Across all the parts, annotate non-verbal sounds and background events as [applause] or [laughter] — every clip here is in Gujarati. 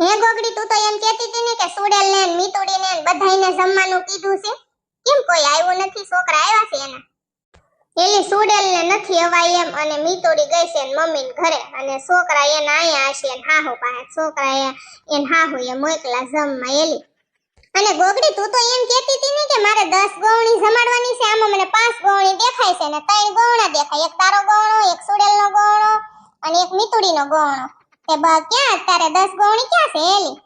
હે ગોગડી, તું તો એમ કહેતી હતી ને કે સુડેલ ને મીતુડી ને બધાઈને જમવાનું કીધું છે. કેમ કોઈ આવ્યું નથી? છોકરા આવ્યા છે એના. એલી સુડેલ ને નથી અવાય એમ અને મીતુડી ગઈ છે મમ્મી ને ઘરે અને છોકરા એના અહીંયા હશે એન હાહુ પાસે. છોકરા એન હાહુ એ મોકલા જમવા એલી. અને ગોગડી, તું તો એમ કહેતી હતી ને કે મારે 10 ગૌણી જમાડવાની છે. આમાં મને પાંચ ગૌણી દેખાય છે ને ત્રણ ગૌણા દેખાય. એક તારો ગૌણો એક સુડેલ નો ગૌણો અને એક મીતુડીનો ગૌણો તે બા ક્યાં? અત્યારે દસ ગોણી ક્યાં છે, એલી?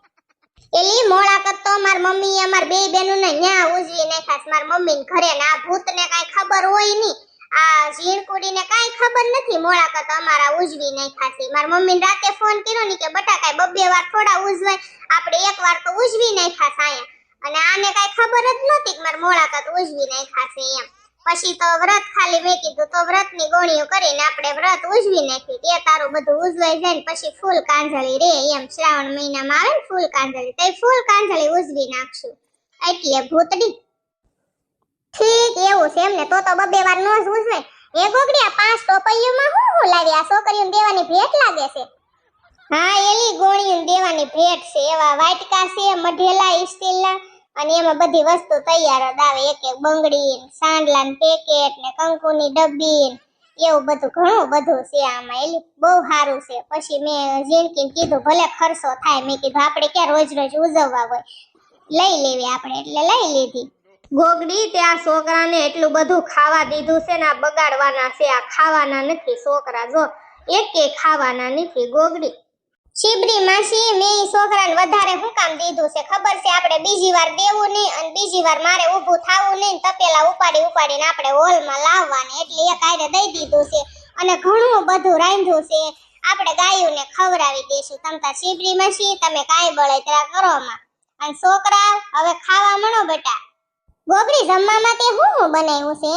એલી મોળા કરતો માર મમ્મી અમાર બે બેનું ને ન્યા ઉજવી નાખાસ માર મમ્મી ને ઘરે ના ભૂત ને કાઈ ખબર હોયની આ ઝીણકુડી ને કાઈ ખબર નથી. મોળાકત અમારા ઉજવી નાખ્યા છે. માર મમ્મી ને રાતે ફોન કર્યો ની કે બટા કાઈ બબ્બે વાર થોડા ઉજવાય. આપણે એક વાર તો ઉજવી નાખ્યા છે આયા અને આને કાઈ ખબર જ નતી કે માર મોળાકત ઉજવી નાખ્યા છે એમ. પછી તો વ્રત ખાલી મેં કીધું તો વ્રતની ગોળીઓ કરીને આપણે વ્રત ઉજવી નાખી. તે તારું બધું ઉજવાઈ જાય પછી ફૂલ કાંજળી રે એમ શ્રાવણ મહિનામાં આવે ને ફૂલ કાંજળી, તો ફૂલ કાંજળી ઉજવી નાખશું. એટલે ભૂતડી ઠીક એવું છે એમને, તો તો બબે વાર નો જ ઉજવે. એ ગોગડિયા પાંચ ટોપૈયુમાં હું હું લાવી? આ છોકરીઓને દેવાની ભેટ લાગે છે? હા, એલી ગોળીઓને દેવાની ભેટ છે. એવા વાટકા છે, મઢેલા સ્ટીલના અને એમાં બધી વસ્તુ તૈયાર જ આવે. એક એક બંગડી, સાંડલા પેકેટ ને કંકુની ડબ્બી એવું બધું, ઘણું બધું છે આમાં. એટલે બહુ સારું છે. પછી મેં ઝીણકીને કીધું, ભલે ખર્ચો થાય, મેં કીધું, આપણે ક્યાં રોજ રોજ ઉજવવા હોય. લઈ લેવી આપણે, એટલે લઈ લીધી. ગોગડી તે આ છોકરાને એટલું બધું ખાવા દીધું છે ને, આ બગાડવાના છે, આ ખાવાના નથી, છોકરા જો એક ખાવાના નથી, ગોગડી. શિબરી માસી મેં છોકરાને વધારે હું કામ દીધું છે? ખબર છે? આપણે બીજી વાર દેવું નહીં અને બીજી વાર મારે ઊભું થવું નહીં તપેલા ઉપાડી ઉપાડીને આપણે હોલમાં લાવવાને. એટલે એક આયરે દઈ દીધું છે અને ઘણું બધું રાંધ્યું છે. આપણે ગાયોને ખવડાવી દઈશું. તમતા શિબરી માસી, તમે કાંઈ બળતરા કરો માં. અને છોકરા, હવે ખાવા મળો બેટા. ગોગરી જમવામાં તે હું હું બનાવ્યું છે?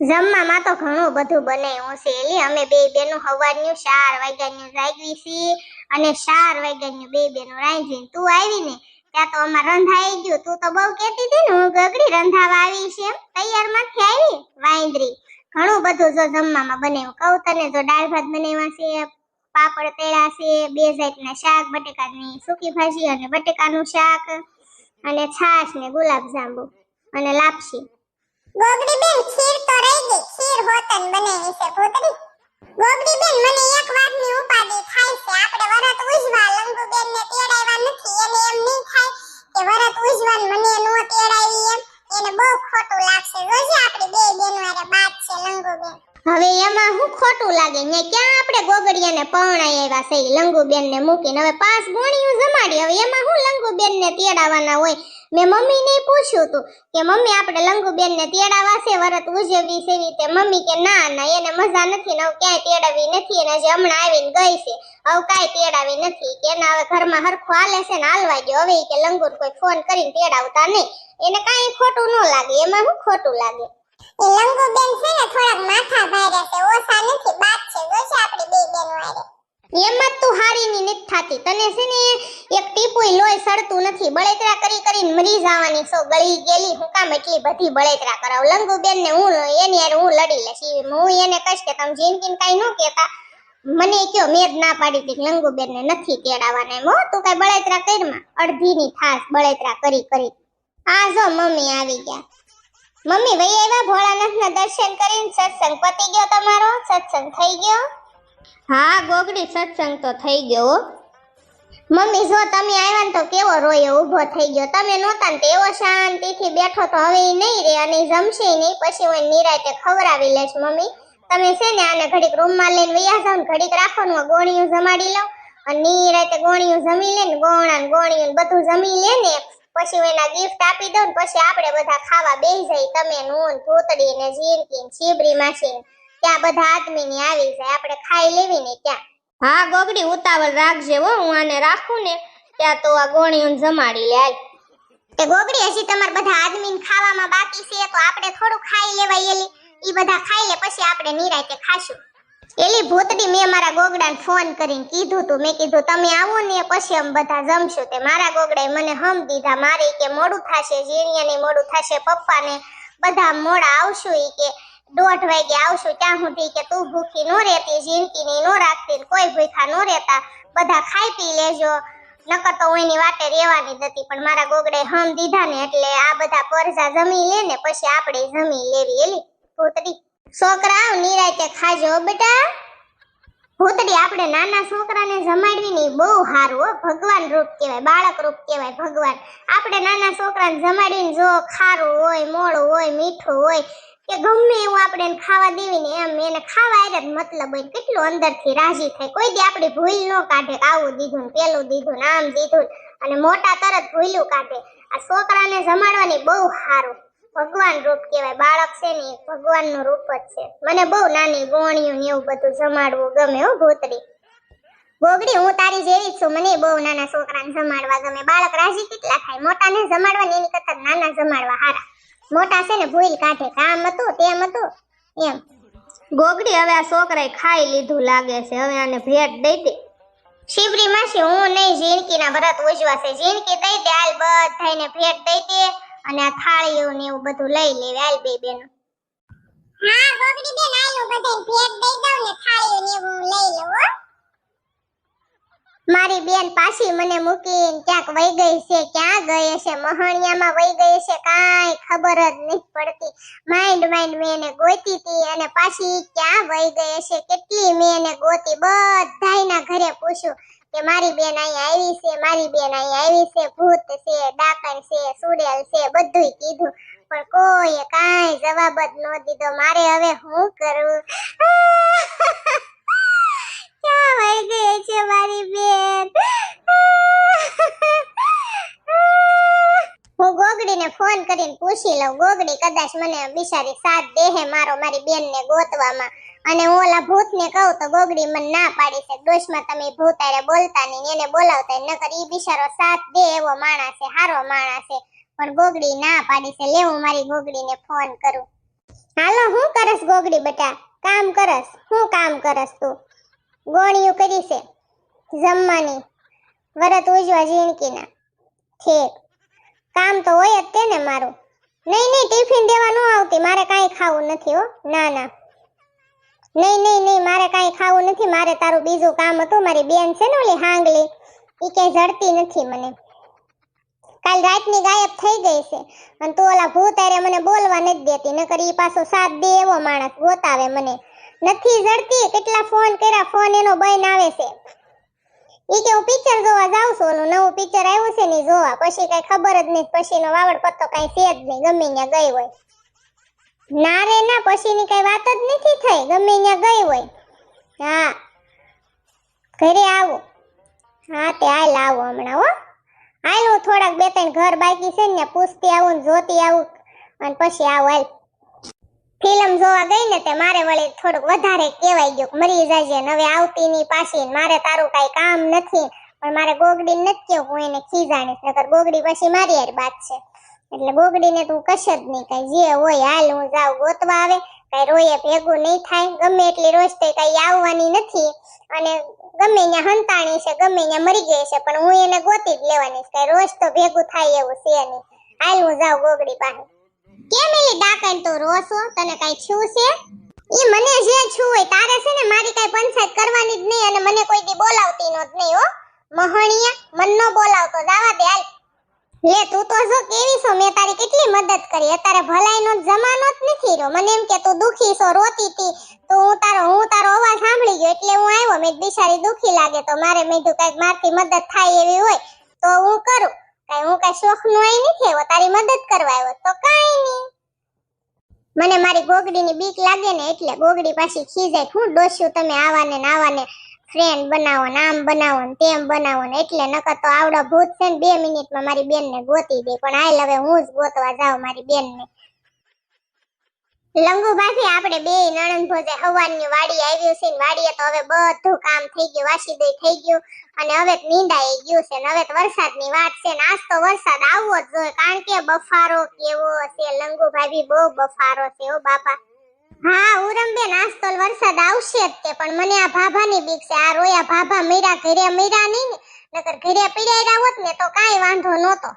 જમવામાં તો ઘણું બધું બનાવ્યું છે. એટલે અમે બે બેનું હવારનું ચાર વાગ્યાનું જાગવી છીએ અને ચાર વાગ્યાનું બે બેનું રાંધીને તું આવી ને ત્યાં તો અમાર રંધાઈ ગયું. તું તો બહુ કહેતી હતી ને, હું ગગડી રંધાવા આવી છે એમ. તૈયારમાંથી આવી, વાંદરી. ઘણું બધું જો જમવામાં બનાવ્યું કહું તને, જો દાળ ભાત બનાવ્યા છે, પાપડ તળ્યા છે, બે જાતના શાક, બટેકાની સૂકી ભાજી અને બટેકાનું શાક અને છાશ ને ગુલાબ જાંબુ અને લાપસી. ગોગડી બેન ખીર તો રહી ગઈ, ખીર હોતન બનાવી છે, ભૂતરી. ગોગડી બેન, મને એક વાતની ઉપાધિ થાય છે. આપણે વરત ઉજવા લંગુ બેન ને તેડાવ્યા નથી એને એમ નહીં થાય કે વરત ઉજવા મને નો તેડાવી એમ. એને બહુ ખોટું લાગશે. જોજે આપણી બે બેનો હારે બાત છે લંગુ બેન હવે એમાં હું ખોટું લાગે? ને ક્યાં આપણે ગોગડિયાને પૌણાઈ આવ્યા છે? લંગુ લંગુબેન ને મૂકીને હવે પાંચ ગોણીયું જમાડી. હવે એમાં હું લંગુબેન ને તેડાવવાના હોય? મેં મમ્મીને પૂછ્યું હતું કે, મમ્મી, આપણે લંગુબેન ને તેડાવા છે? વરત ઉજવવી છે એવી? તે મમ્મી કે, ના ના, એને મજા નથી ને ક્યાંય તેડાવી નથી. અને જે હમણાં આવીને ગઈ છે. હવે કાંઈ તેડાવી નથી. કે એના હવે ઘરમાં હરખું હાલે છે ને હાલવા ગયો હવે કે લંગુર કોઈ ફોન કરીને તેડાવતા નહીં. એને કાંઈ ખોટું ન લાગે. એમાં હું ખોટું લાગે. એ લંગુબેન છે ને, થોડાક માથા ભારે છે, ઓછા નથી બાત છે જોશે આપણી બે બેનો હારે. એમાં તું હારી ની નથી થાતી. તને છે ને, એક ટીપુય લોય સડતું નથી. બળેતરા કરી કરીને મરી જવાની છો. ગળી ગેલી હું કામ એટલી બધી બળેતરા કરાવ? લંગુબેન ને હું એની યાર હું લડી લેશ હું એને કહીશ કે તમે જિંદગી કાંઈ ન કહેતા. મને કયો મેં ના પાડી હતી લંગુ બેન ને નથી તેડાવાના એમ તું કઈ બળેતરા કરમાં અડધીની થાસ બળેતરા કરી કરી. આ જો મમ્મી આવી ગયા. મમ્મી ભાઈ આવ્યા? ભોળાનાથના દર્શન કરીને સત્સંગ પતી ગયો તમારો? સત્સંગ થઈ ગયો? હા ગોગડી સત્સંગ તો થઈ ગયો. મમ્મી જો તમે આવ્યા ને તો કેવો રોયો ઊભો થઈ ગયો? તમે નહોતા ને તેવો શાંતિથી બેઠો તો હવે નહીં રે અને જમશે નહીં. પછી હું નિરાયતે ખવડાવી લઈશ મમ્મી. તમે છે ને આને ઘડીક રૂમમાં લઈને વૈયા જાઓ ને ઘડીક રાખો ને ગોળીયું જમાડી લઉં. અને નિરાંતે ગોળીયું જમી લે ને ગોણા ને ગોળીયું ને બધું જમી લે ને પછી હું એના ગિફ્ટ આપી દઉં પછી આપણે બધા ખાવા બેસી જાય. તમે નૂન ધોતડી ને જીરકી ને માસી ને ત્યાં બધા આદમી ની આવી જાય. આપણે ખાઈ લેવી ને ત્યાં. હા ગોગડી ઉતાવળ રાખજે હો. હું આને રાખું ને ત્યાં તો આ ગોણીઓને જમાડી લે. તે ગોગડી હજી તમાર બધા આદમીને ખાવામાં બાકી છે તો આપણે થોડું ખાઈ લેવાય એલી. ઈ બધા ખાઈ લે પછી આપણે નિરાંતે ખાશું. એલી ભૂતડી મેં મારા ગોગડાને ફોન કરીને કીધું તું. મેં કીધું, તમે આવો ને પછી અમે બધા જમશું. તે મારા ગોગડાએ મને હમ દીધા. મારે કે મોડું થશે, ઝીણિયાને મોડું થશે, પપ્પાને બધા મોડા આવશું ઈ કે દોઢ વાગે આવશું. ત્યાં સુધી કે તું ભૂખી નો રહેતી ની નો રાખતી, કોઈ ભૂખા નો રહેતા. બધા ખાઈ પી લેજો. નકર તો હું એની વાટે રહેવાની જ હતી પણ મારા ગોગડે હમ દીધા ને એટલે આ બધા પરજા જમી લે ને પછી આપણે જમી લેવી. એલી ભૂતડી છોકરા નિરાયતે ખાજો બેટા. ભૂતડી આપણે નાના છોકરાને જમાડવી ને બહુ સારું હો. ભગવાન રૂપ કહેવાય, બાળક રૂપ કહેવાય ભગવાન. આપણે નાના છોકરાને જમાડીને જો ખારું હોય મોળું હોય, મીઠું હોય, કે ગમે એવું આપણે ખાવા દેવી ને એમ એને ખાવા એટલે જ મતલબ હોય કેટલું અંદરથી રાજી થાય. કોઈ દી આપણી ભૂલ ન કાઢે આવું દીધું પેલું દીધું ને આમ દીધું અને મોટા તરત ભૂલું કાઢે. આ છોકરાને જમાડવાની બહુ સારું. ભગવાન રૂપ કહેવાય. બાળક છે ને ભગવાનનું રૂપ જ છે. મને બહુ નાની ગોણિયું ને એવું બધું જમાડવું ગમે હો ભૂતરી ગોગડી, હું તારી જેવી છું. મને બહુ નાના છોકરાને જમાડવા ગમે. બાળક રાજી કેટલા થાય? મોટાને જમાડવા એની કરતા નાના જમાડવા હારા. મોટા છે ને ભૂલ કાઢે. કામ હતું, તેમ હતું. એમ. ગોગડી હવે આ છોકરાએ ખાઈ લીધું લાગે છે. હવે આને ભેટ દઈ દે. શિવરી માસી, હું નહીં જિંદગીના વ્રત ઉજવા છે ઝીણકી દઈ દે, હાલ બધાને ભેટ દઈ દે. અને આ થાળીઓ ને એવું બધું લઈ લેવે હાલ બે બેન. હા ગોગડી બેન આયો બધાને ભેટ દઈ દઉં ને થાળીઓ ને એવું લઈ લઉં હો. મારી બેન પાછી મને મૂકીને ક્યાંક વહી ગઈ છે ક્યાં ગઈ હશે? મહણિયામાં વહી ગઈ છે કાંઈ ખબર જ નહીં પડતી. માઇન્ડ માઇન્ડ મેં એને ગોતી હતી અને પાછી ક્યાં વહી ગઈ હશે? કેટલી મેં એને ગોતી? બધાયના ઘરે પૂછ્યું કે મારી બેન અહીંયા આવી છે, મારી બેન અહીંયા આવી છે, ભૂત છે, ડાકણ છે સુડેલ છે, બધુંય કીધું. પણ કોઈએ કાંઈ જવાબ જ ન દીધો. મારે હવે શું કરું? [laughs] ક્યાં વહી ગઈ છે મારી બેન? [laughs] હું ગોગડીને ફોન કરીને પૂછી લઉં. ગોગડી કદાચ મને બિચારી સાથ દેહે મારો મારી બેનને ગોતવામાં. અને હું ઓલા ભૂતને કહું તો ગોગડી મને ના પાડી છે દોષમાં તમે ભૂત હારે બોલતા નહીં, એને બોલાવતા. નકર ઈ બિચારો સાથ દે એવો માણસ છે, હારો માણસ છે. પણ ગોગડી ના પાડી છે લે હું મારી ગોગડીને ફોન કરું. હાલો, હું કરસ ગોગડી બેટા? કામ કરસ? હું કામ કરસ તું? ગોણિયું કરી છે જમવાની. વરત ઉજવા ઝીણકીના. ઠીક. કામ તો હોય જ તે ને મારું. નહીં નહીં, ટિફિન દેવા આવતી. મારે કાંઈ ખાવું નથી, હો. ના ના. નહીં નહીં નહીં, મારે કાંઈ ખાવું નથી. મારે તારું બીજું કામ હતું. મારી બેન છે ને ઓલી હાંગલી એ ક્યાંય જડતી નથી મને. કાલ રાતની ગાયબ થઈ ગઈ છે. અને તું ઓલા ભૂત હારે મને બોલવા નથી દેતી. નકર ઈ પાછો સાથ દે એવો માણસ ગોતાવે મને. નથી જડતી. કેટલા ફોન કર્યા, ફોન એનો બન આવે છે. ઈ કે હું પિક્ચર જોવા જાઉં છું, ઓલું નવું પિક્ચર આવ્યું છે ને જોવા. પછી કઈ ખબર જ નહીં, પછીનો વાવડ પત્તો કઈ છે જ નહીં, ગમે ત્યાં ગઈ હોય. ના રે ના, પછીની કઈ વાત જ નથી થઈ, ગમે ત્યાં ગઈ હોય. હા. ઘરે આવો. હા, તે હાલ આવો હમણાં, હો. હાલ હું થોડાક બે ત્રણ ઘર બાકી છે ને પૂછતી આવું ને જોતી આવું. અને પછી આવું, હાલ. ફિલ્મ જોવા ગઈ ને તે મારે વળી થોડુંક વધારે કહેવાય ગયું મરી જાજે ને હવે આવતી ની પાછી મારે તારું કાંઈ કામ નથી પણ મારે ગોગડી નથી કેવું, હું એને ખીજાણીશ નકર ગોગડી પછી મારી યાર બાત છે. એટલે ગોગડીને તું કશ જ નહીં કાંઈ. જે હોય હાલ હું જાઉં ગોતવા આવે, કાંઈ રોયે ભેગું નહીં થાય. ગમે એટલી રોજ તો કાંઈ આવવાની નથી. અને ગમે ત્યાં હંતાણી છે, ગમે ત્યાં મરી ગઈ છે, પણ હું એને ગોતી જ લેવાની છે. રોજ તો ભેગું થાય એવું છે નહીં. હાલ હું જાઉં ગોગડી પાસે. કેમ એલી ડાકણ તું રોસો તને કઈ છું છે? ઈ મને જે છું હોય તારે છે ને મારી કઈ પંચાયત કરવાની જ નહીં અને મને કોઈ દી બોલાવતી નો જ નહીં, હો. મહણિયા મન નો બોલાવતો દાવા દે હાલ. લે, તું તો જો કેવી છો? મેં તારી કેટલી મદદ કરી. અત્યારે ભલાઈનો જમાનો જ નથી રહ્યો. મને એમ કે તું દુખી છો, રોતી તી. તો હું તારો હું તારો અવાજ સાંભળી ગયો એટલે હું આવ્યો. મેં બિચારી દુખી લાગે તો મારે. મેં કંઈક મારથી મદદ થાય એવી હોય તો હું કરું. કઈ હું કઈ શોખ નો આઈ નથી આવ્યો તારી મદદ કરવા આવ્યો તો કાઈ નહીં. મને મારી ગોગડીની બીક લાગે ને એટલે ગોગડી પાછી ખીજાય હું ડોસ્યું તમે આવાને ને આવાને ફ્રેન્ડ બનાવો ને આમ બનાવો ને તેમ બનાવો ને એટલે નકર તો આવડો ભૂત છે ને બે મિનિટમાં મારી બેનને ગોતી દે, પણ હાલ હવે હું જ ગોતવા જાઉં મારી બેનને. લંગુ ભાભી આપણે બે નણંદ ભોજે હવાની વાડી આવ્યું છે ને વાડીએ તો હવે બધું કામ થઈ ગયું વાસી દઈ થઈ ગયું અને હવે નીંદાઈ ગયું છે ને હવે વરસાદની વાત છે ને આજ તો વરસાદ આવવો જ જોઈએ કારણ કે બફારો કેવો છે લંગુ ભાભી બહુ બફારો છે ઓ બાપા. હા, ઉરમબેન, આજ તો વરસાદ આવશે જ તે, પણ મને આ ભાભાની બીક છે, આ રોયા ભાભા મીરા ઘરે મીરા નહીં નકર ઘરે પીડાયરા હોત ને તો કાંઈ વાંધો નહોતો.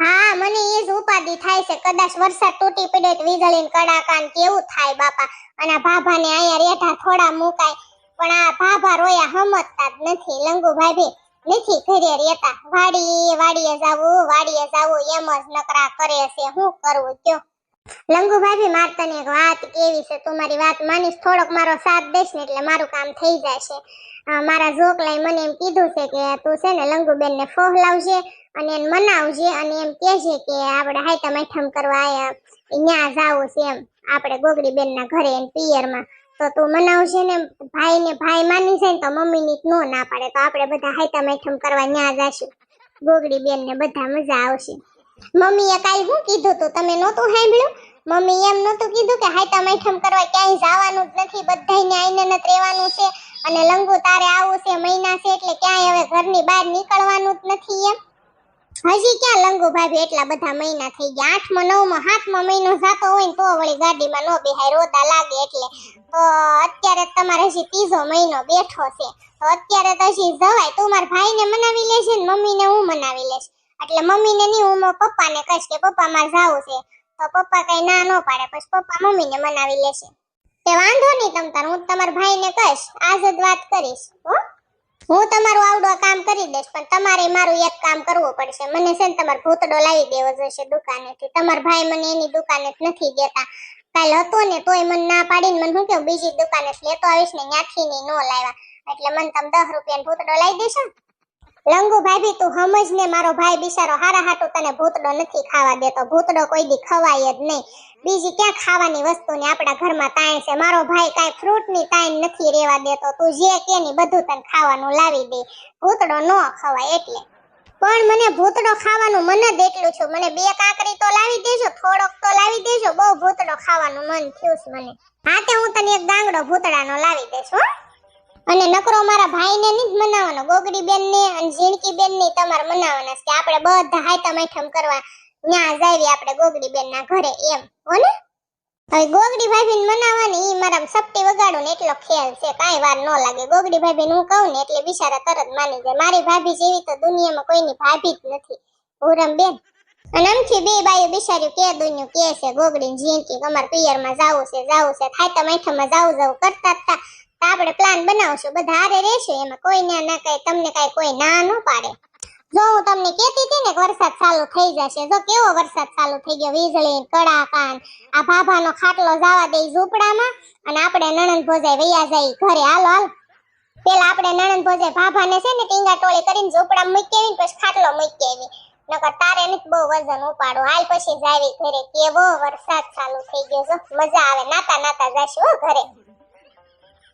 હા, મને એ જ ઉપાધિ થાય છે. કદાચ વરસાદ તૂટી પડે તો વીજળીને કડાકા ને કેવું થાય બાપા. અને આ ભાભાને અહીંયા રેઠા થોડા મુકાય. પણ આ ભાભા રોયા હમજતા જ નથી. લંગુ ભાભી નથી ઘરે રહેતા. વાડી વાડીએ જાવું વાડીએ જાવું એમ જ નકરા કરે છે. શું કરવું કયો? લંગુ ભાભી માર તને એક વાત કેવી છે? તું વાત માનીશ. થોડોક મારો સાથ દઈશ ને એટલે મારું કામ થઈ જશે. મારા જોકલાએ મને એમ કીધું છે કે તું છે ને લંગુબેન ને ફોહલાવજે અને એને મનાવજે અને એમ કહેજે કે આપણે હાઈતા મૈઠમ કરવા આયા ત્યાં જાવું છે એમ. આપણે ગોગડી બેન ના ઘરે એમ પિયરમાં. તો તું મનાવશે ને ભાઈ ને ભાઈ માની જાય ને તો મમ્મી ની નો ના પાડે. તો આપણે બધા હાઈતા મૈઠમ કરવા ન્યા જશું. ગોગડી બેન ને બધા મજા આવશે. મમ્મીએ કાલ હું કીધું તું? તમે નહોતું સાંભળ્યું? મમ્મી એમ નહોતું કીધું કે હાઈતા મૈઠમ કરવા ક્યાંય જવાનું જ નથી. બધાયને આઈને ન રહેવાનું છે અને લંગુ તારે આવું છે, મહિના છે એટલે ક્યાંય હવે ઘરની બહાર નીકળવાનું જ નથી એમ. હજી ક્યાં લંગુ ભાભી એટલા બધા મહિના થઈ ગયા? આઠમો, નવમો, સાતમો મહિનો જતો હોય ને તો વળી ગાડીમાં નો બેહાય, રોદા લાગે એટલે. તો અત્યારે તમારે હજી ત્રીજો મહિનો બેઠો છે. તો અત્યારે તો હજી જવાય. તું મારા ભાઈને મનાવી લેશે ને મમ્મીને હું મનાવી લઈશ એટલે મમ્મીને નહીં, હું પપ્પાને કહીશ કે પપ્પા મારે જાવું છે. તો પપ્પા કઈ ના નો પાડે, પછી પપ્પા મમ્મીને મનાવી લેશે. તે વાંધો નહીં તમ તાર, હું તમારા ભાઈને કહીશ, આજે જ વાત કરીશ, હો. તમારું આવડું કામ કરી દઈશ, પણ તમારે મારું એક કામ કરવું પડશે. મને છે ને તમારે ભૂતડો લાવી દેવો જશે દુકાનેથી. તમારા ભાઈ મને એની દુકાને નથી દેતા. કાલ હતો ને તોય મને ના પાડીને મને શું કેવું બીજી દુકાને લેતો આવીશ ને ત્યાંથી ની નો લાવ્યા. એટલે મને તમે દસ રૂપિયાનો ભૂતડો લાવી દેશો. લંગુ ભાભી, તું સમજ ને, મારો ભાઈ બિચારો હારા હાટુ તને ભૂતડો નથી ખાવા દેતો. ભૂતડો કોઈ દી ખવાય જ નહીં. બીજી ક્યાં ખાવાની વસ્તુ ને આપણા ઘરમાં તાણ છે? મારો ભાઈ કાંઈ ફ્રૂટની તાણ નથી રેવા દેતો. તું જે કે ની બધું તને ખાવાનું લાવી દે. ભૂતડો ન ખવાય એટલે. પણ મને ભૂતડો ખાવાનું મન જ એટલું છું. મને બે કાકરી તો લાવી દેજો, થોડોક તો લાવી દેજો. બહુ ભૂતડો ખાવાનું મન થયું છે મને. હા તે હું તને એક દાંગડો ભૂતડાનો લાવી દઈશ, હો. અને નકરો મારા ભાઈને નહીં જ મનાવવાનો. ગોગડી બેન ને અને ઝીણકી બેન ને તમારે મનાવવાના કે આપણે બધા હાઈતા મૈઠમ કરવા ન્યા જાવી આપણે ગોગડી બેન ના ઘરે એમ. હો ને? હવે ગોગડી ભાભીને મનાવવાની ઈ મારા સપટી વગાડું ને એટલો ખ્યાલ છે. કાંઈ વાર ન લાગે. ગોગડી ભાભીને હું કહું ને એટલે બિચારા તરત માની જાય. મારી ભાભી જેવી તો દુનિયામાં કોઈની ભાભી જ નથી. પૂરમ બેન. અને આમથી બે બાયું બિચાર્યું કે દુન્યું કે છે. ગોગડી ઝીણકી કે અમારે પિયરમાં જાવું છે જાવું છે. થાય તો મૈઠામાં જાવું જાવું કરતા જ આપણે પ્લાન બનાવશું. બધા રહેશું, એમાં કોઈ ના કઈ, તમને કઈ કોઈ ના ન પાડે. જો હું તમને કહેતી હતી ને વરસાદ ચાલુ થઈ જશે, જો કેવો વરસાદ ચાલુ થઈ ગયો? વીજળી કડાકાન, આ ભાભાનો ખાટલો જવા દે ઝૂંપડામાં, અને આપણે નણંદ ભોજાઈ વૈયા જાય ઘરે. હાલો, હાલ. પેલા આપણે નણંદ ભોજાઈ ભાભાને છે ને ટીંગા ટોળી કરીને ઝૂંપડામાં મૂકી આવી પછી ખાટલો મૂકી આવી. નકર તારે નથી બહુ વજન ઉપાડો હાલ પછી જાવી ઘરે. કેવો વરસાદ ચાલુ થઈ ગયો છે મજા આવે. નાતા નાતા જાશું ઘરે.